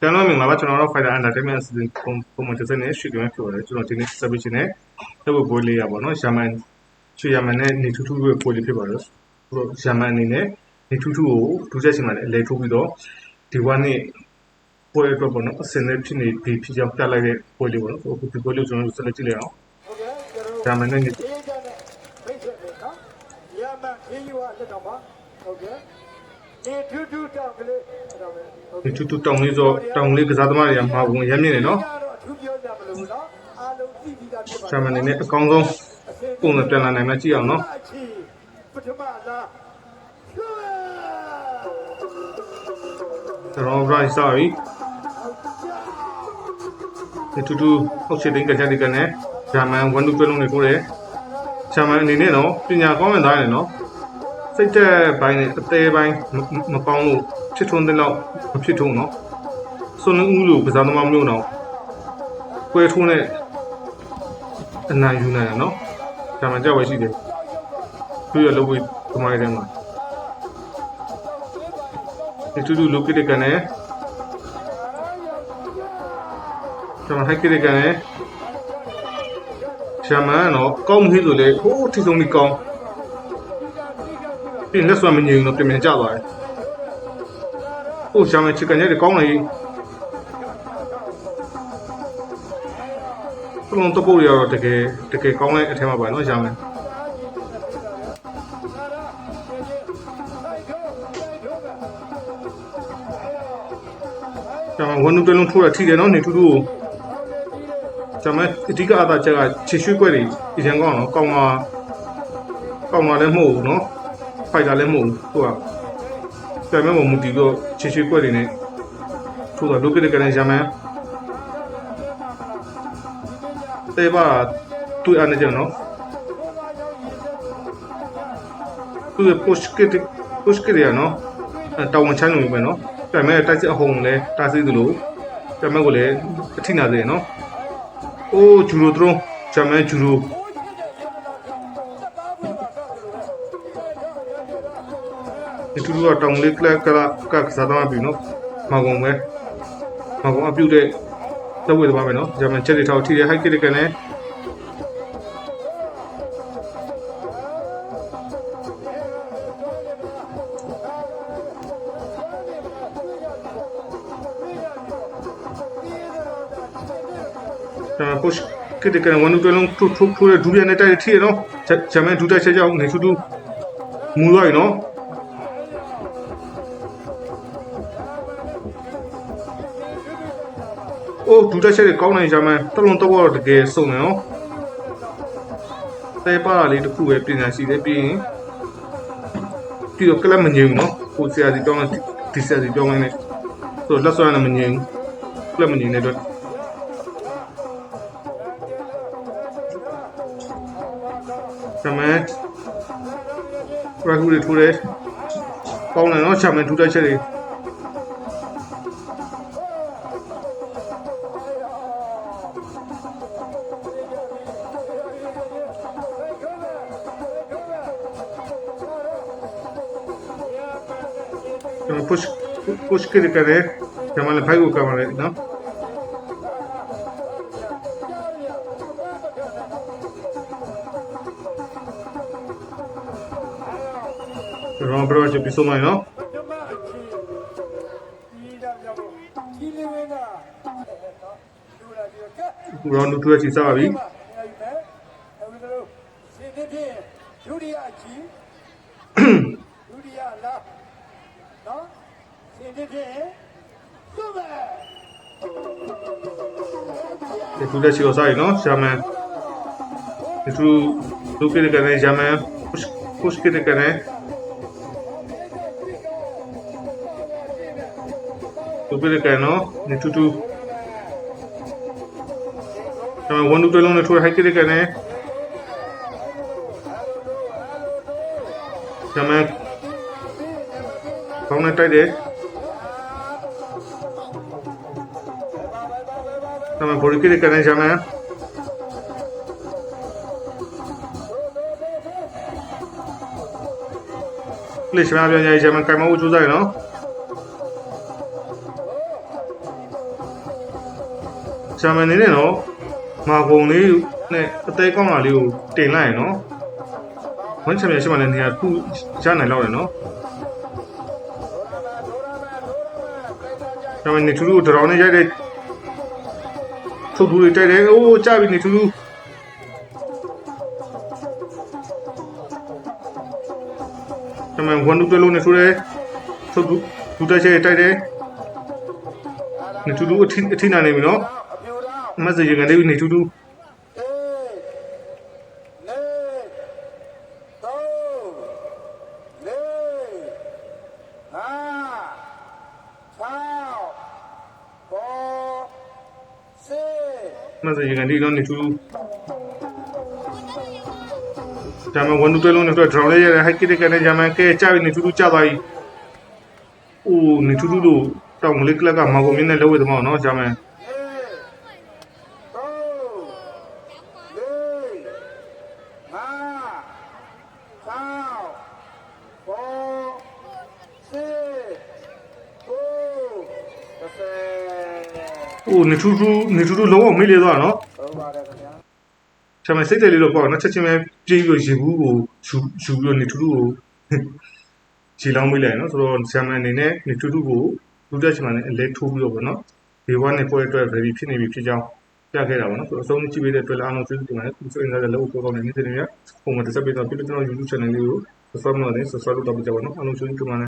ကျွန်တော်မင်္ဂလာပါကျွန်တော်တို့ Fighter Entertainment အစီအစဉ်ပုံပုံတစ်စက်နဲ့ရှိကြမယ်ဖြစ်ပါတယ်ကျွန်တော်ဒီနေ့ submission နဲ့တော့ဘိုးလေးရပါတော့ရှာမန်ချွေရမန်နဲ့နေထူးထူးရဲ့ပိုလေးဖြစ်ပါတယ်ဆိုတော့ရှာမန်အနေနဲ့နေထူးထူးကိုဒုချက်ရှင်မှာလည်းအလဲထိုးပြီးတော့ဒီဝါနဲ့ပွဲအတွက်ပေါ့နော်အစင်နဲ့ဖြစ်နေဒီဖြစ်ကြောင်းပြလိုက်တဲ့ပွဲလေးပေါ့နော်ဆိုတော့ဒီပွဲလေးကိုကျွန်တော်တို့ဆက်လက်ကြည့်လိုက်အောင်ဟုတ်ကဲ့ကျွန်တော်ရှာမန်နဲ့နေအေးကြတဲ့မိတ်ဆက်တွေနော်ရမန်အေးယူကလက်တော်ပါဟုတ်ကဲ့ ဒီထူးထူးတောင်ကလေးအဲ့ဒါပဲဟုတ်ဒီကဲ့ထူးထူးတောင်လေးဆိုတောင်လေးကစားသမားတွေကမှာဝင်ရမ်းမြင်နေနော်တော့အထူးပြောကြမလို့နော်အားလုံးသိပြီးသားဖြစ်ပါရှာမန်အနေနဲ့အကောင်းဆုံးပုံစံပြန်လာနိုင်မှကြည့်အောင်နော်အချီပထမလားရွှေကျွန်တော် right စပြီဒီထူးထူးဟောက်ချစ်တင်းကကြတဲ့ကနေဂျာမန်1 2တွဲလုံးတွေကိုတယ်ဂျာမန်အနေနဲ့တော့ပညာကောင်းတဲ့သားတယ်နော် စိတ်သက်ပိုင်းနဲ့အသေးပိုင်းမကောင်းလို့ဖြစ်ထွန်းတဲ့လောက်မဖြစ်ထွန်းနော်စွန်နဦးလိုကစားသမားမျိုးတော့ကွဲထွန်းတဲ့အနိုင်ယူနိုင်ရနော်ဂျာမန်ကြောက်ဝဲရှိတယ်သူရလုပ်ပြီးသမားတွေထဲမှာဒီထူးထူးလုကိတဲ့ကနေကျွန်တော်ဟိုက်ကိတဲ့ကနေရှာမန်တော့ကောင်းပြီဆိုလေဟိုးထိဆုံးပြီးကောင်း ပြင်လက်စွမ်းမငြိမ်တော့ပြင်ပြန်ကျသွားတယ်ဟိုရှာမန်ချစ်ကန်ရဲ့ကောင်းလေဘလုံးတပုတ်ရတော့တကယ်တကယ်ကောင်းတဲ့အထက်မှာပါနော်ရှာမန်ရှာမန်ဝန်နူတလုံးထိုးရထိတယ်နော်နေထူးထူးကိုရှာမန်အဓိကအသာချက်ကချေရွှေ့ခွက်တွေအရင်ကောင်းနော်ကောင်းမှာကောင်းမှာလည်းမဟုတ်ဘူးနော် ဖိုက်တာလည်းမဟုတ်ဘူးသူကပြန်မဲ့မမူတီတော့ချေရွှေ့ခွက်တွေနဲ့ထိုးတာလုတ်ကတဲ့ကနေရှာမန်တေးပါသူ့အနေနဲ့နော်သူ့ရဲ့ push kit push kit ရနော်အဲတောင်ဝန်ချမ်းလို့ပဲနော်ပြန်မဲ့တိုက်စစ်အဟုန်လည်းတားဆီးသလိုပြန်မဲ့ကိုလည်းအထိနာသေးတယ်နော်အိုးဂျူရိုဒရုံပြန်မဲ့ဂျူရို ဒီတူကတောင်လေးကလကလကကစားတော့ပြီနော်မကုံပဲမကုံအပြုတ်တဲ့လက်ဝဲသွားမယ်နော်ဂျာမန်ချက်တွေထောက်ထိတဲ့ high kick ကနေဂျာမန် push kick ကနေဝန်တူလုံးထိုးထိုးထိုးတဲ့ဒူရနဲ့တိုက်တဲ့ထိရနော်ဂျာမန်ဒူတိုက်ချက်ကြောင့်နေထူးထူးမူသွားပြီနော် အိုးဒူတိုက်ချက်တွေကောင်းနေဂျာမန်တလုံးတော့တော့တကယ်စုံတယ်နော်တဲပါလေးတစ်ခုပဲပြင်ညာရှိတယ်ပြီးရင်ပြီးတော့ကလပ်မငြိမ်ဘူးနော်ကိုဆရာစီတောင်းတဲ့ဒီဆရာစီတောင်းနေတဲ့ဆိုတော့လက်ဆွဲနဲ့မငြိမ်ဘူးကလပ်မငြိမ်တဲ့အတွက်ချမန်ရခုတွေထိုးတယ်ပေါင်းတယ်နော်ချမန်ထူတိုက်ချက်တွေ ကျွန်တော် push push ကြည့်ကြတယ်ကျွန်မလ ည်းဖိုက်ကိုကမ်းရတယ်နော်ကျွန်တော်ဘရောချပြီးဆုံးမနော်ပထမအချီဒီဒါကြောင့်ဒီလေးဝင်းတာနော်ဒူလာဒီကဲအခုရောနူထွေးချီစားပါပြီဒုတိယအကြီးဒုတိယလားနော်စင်တစ်ဖြင့်သုဘဒီထူတဲ့ချီကိုစားရနော်ရှာမန်ဒီထူလူကိတဲ့ကနေရှာမန် push push ကိတဲ့ကနေလူကိတဲ့ကနေနော်ဒီထူ ထူရှာမန်ဝန်တူတလုံးနဲ့ထိုးဟိုက်ကိတဲ့ကနေရှာမန်ကောင်းနေတိုက်တယ်ရှာမန်ဘော်ဒီကိတဲ့ကနေရှာမန်ပလစ်ရှ်များပြန်ကြရချင်မှာကင်မဦးကျူးစားရနော်ဆာမန်နေနဲ့တော့ မာကုံလေးနဲ့အသေးကောင်းတာလေးကိုတင်လိုက်ရနော်ဝင်းချင်မြန်ရှိမှလည်းနေရာခုရနိုင်တော့တယ်နော်ဆာမန်နေထူးထူးတရောင်းနဲ့ရိုက်တဲ့ထုတ်ထူးလေးတိုက်တယ်အိုးကြပြီနေထူးထူးဆာမန်ဝန်တူတွဲလုံးနဲ့ထူးတယ်ထုတ်ထူးထူးတက်ချဲတိုက်တယ်နေထူးထူးအထိအထိနာနေပြီနော်အပြူတော့မက်ဆေ့ချ်ကနေ နေထူးထူးအေးလေးသုံးလေးဟာ၆ဘောစေမက်ဆေ့ချ်ကနေတော့နေထူးထူးဂျာမန်ဝန်တူတွဲလုံးနဲ့တော့ draw လေးရတဲ့ high kick ကနေဂျာမန်ကဲကြပြီနေထူးထူးကြသွားပြီအိုးနေထူးထူးတို့တောင်မလေးကလပ်ကမာကိုမြင်းနဲ့လှုပ်ဝဲသမောနော်ဂျာမန် လေးသုံးလေးဟာ၆ဘောစေကိုတစ်ဆယ် အိုးနေထူးထူးနေထူးထူးလုံးဝမေ့လေသွားနော်ဟုတ်ပါတယ်ခင်ဗျာဂျာမန်စိတ်တယ်လေးတော့ပေါ့နော်ချက်ချင်းပဲပြေးပြီးရေဘူးကိုယူယူပြီးတော့နေထူးထူးကိုခြေလောင်းမိလိုက်နော်ဆိုတော့ဂျာမန်အနေနဲ့နေထူးထူးကိုလူတက်ချင်မှလည်းအလဲထိုးပြီးတော့ပေါ့နော်ဒီဘဝနဲ့ပွဲအတွက် ready ဖြစ်နေပြီဖြစ်ကြောင်းပြခဲ့တာပေါ့နော်ဆိုတော့အဆုံးကြည့်ပေးတဲ့အတွက်လည်းအားလုံးကျေးဇူးတင်ပါတယ်ဒီဆိုရင်လည်းလောက်ပေါ်ကောင်းနေနေတယ်ညပုံမှန်တက်ဆက်ပေးတော့ပြည့်တဲ့ကျွန်တော် YouTube channel လေးကို subscribe လုပ်နေ subscribe လုပ်တော့ပြကြပါနော်အားလုံးကျေးဇူးတင်ပါတယ်